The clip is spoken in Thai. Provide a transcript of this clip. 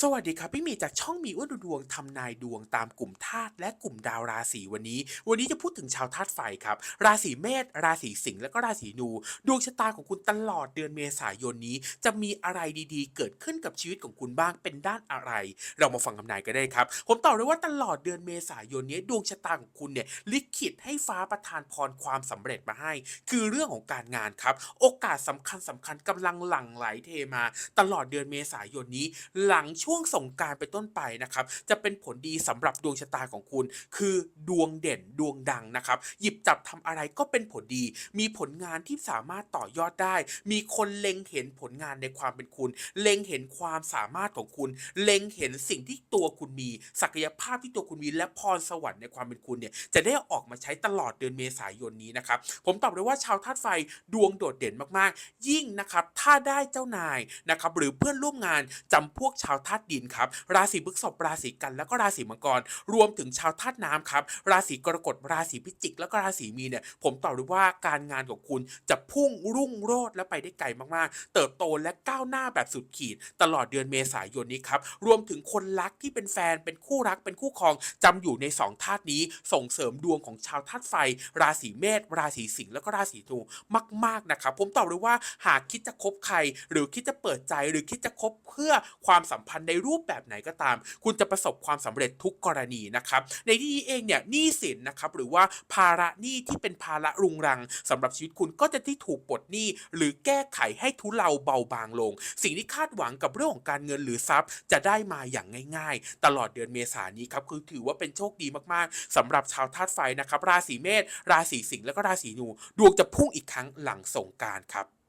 สวัสดีครับ พี่มีจากช่องมีอ้วนดูดวงทำนายดวงตามกลุ่มธาตุและกลุ่มดาวราศีวันนี้ วันนี้จะพูดถึงชาวธาตุไฟครับ ราศีเมษราศีสิงห์และก็ราศีนูดวงชะตาของคุณตลอดเดือนเมษายนนี้ จะมีอะไรดีๆ เกิดขึ้นกับชีวิตของคุณบ้างเป็นด้านอะไร เรามาฟังคำนายกันได้ครับ ผมตอบเลยว่าตลอดเดือนเมษายนนี้ ดวงชะตาของคุณเนี่ยลิขิตให้ฟ้าประทานพรความสำเร็จมาให้ คือเรื่องของการงานครับ โอกาสสำคัญสำคัญกำลังหลั่งไหลเทมา ตลอดเดือนเมษายนนี้หลังช่วงสงการไปต้นไปนะครับ จะเป็นผลดีสำหรับดวงชะตาของคุณ คือดวงเด่นดวงดังนะครับ หยิบจับทำอะไรก็เป็นผลดี มีผลงานที่สามารถต่อยอดได้ มีคนเล็งเห็นผลงานในความเป็นคุณ เล็งเห็นความสามารถของคุณ เล็งเห็นสิ่งที่ตัวคุณมี ศักยภาพที่ตัวคุณมี และพรสวรรค์ในความเป็นคุณเนี่ยจะได้ออกมาใช้ตลอดเดือนเมษายนนี้นะครับ ผมตอบเลยว่าชาวธาตุไฟดวงโดดเด่นมากๆ ยิ่งนะครับถ้าได้เจ้านายนะครับหรือเพื่อนร่วมงานจำพวกชาวธาาตุดินครับ ราศีพฤษภราศีกันแล้วก็ราศีมังกร รวมถึงชาวธาตุน้ำครับราศีกรกฎราศีพิจิก แล้วก็ราศีมีเนี่ยผมตอบเลยว่าการงานของคุณจะพุ่งรุ่งโรจน์และไปได้ไกลมากๆ เติบโตและก้าวหน้าแบบสุดขีด ตลอดเดือนเมษายนนี้ครับรวมถึงคนรักที่เป็นแฟนเป็นคู่รักเป็นคู่ครองจำอยู่ในสองธาตุนี้ส่งเสริมดวงของชาวธาตุไฟ ราศีเมษราศีสิงห์แล้วก็ราศีธนูมาก ๆนะครับผมตอบเลยว่าหากคิดจะคบใคร หรือคิดจะเปิดใจหรือคิดจะคบเพื่อความสัมพันธ์ในรูปแบบไหนก็ตาม คุณจะประสบความสำเร็จทุกกรณีนะครับ ในที่นี้เองเนี่ยหนี้สินนะครับหรือว่าภาระหนี้ที่เป็นภาระรุงรังสำหรับชีวิตคุณก็จะที่ถูกปลดหนี้หรือแก้ไขให้ทุเลาเบาบางลง สิ่งที่คาดหวังกับเรื่องของการเงินหรือทรัพย์ จะได้มาอย่างง่าย ๆ ตลอดเดือนเมษายนนี้ครับคือถือว่าเป็นโชคดีมากๆสำหรับชาวธาตุไฟนะครับ ราศีเมษราศีสิงห์และก็ราศีนูดวงจะพุ่งอีกครั้งหลังสงการครับ